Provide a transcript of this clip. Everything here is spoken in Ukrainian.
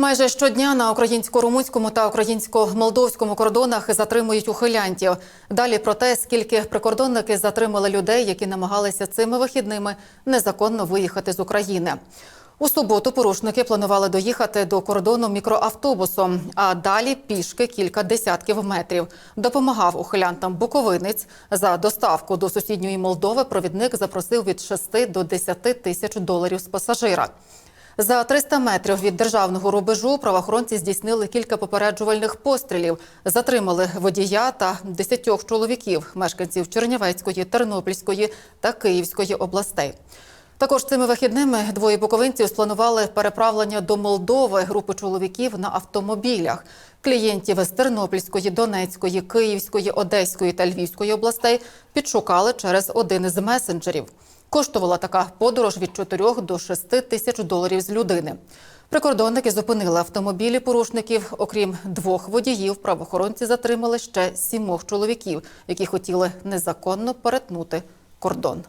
Майже щодня на українсько-румунському та українсько-молдовському кордонах затримують ухилянтів. Далі про те, скільки прикордонники затримали людей, які намагалися цими вихідними незаконно виїхати з України. У суботу порушники планували доїхати до кордону мікроавтобусом, а далі пішки кілька десятків метрів. Допомагав ухилянтам Буковинець. За доставку до сусідньої Молдови провідник запросив від 6 до 10 тисяч доларів з пасажира. За 300 метрів від державного рубежу правоохоронці здійснили кілька попереджувальних пострілів. Затримали водія та 10 чоловіків, мешканців Чернівецької, Тернопільської та Київської областей. Також цими вихідними двоє буковинців спланували переправлення до Молдови групи чоловіків на автомобілях. Клієнтів з Тернопільської, Донецької, Київської, Одеської та Львівської областей підшукали через один із месенджерів. Коштувала така подорож від 4 до 6 тисяч доларів з людини. Прикордонники зупинили автомобілі порушників. Окрім двох водіїв, правоохоронці затримали ще сімох чоловіків, які хотіли незаконно перетнути кордон.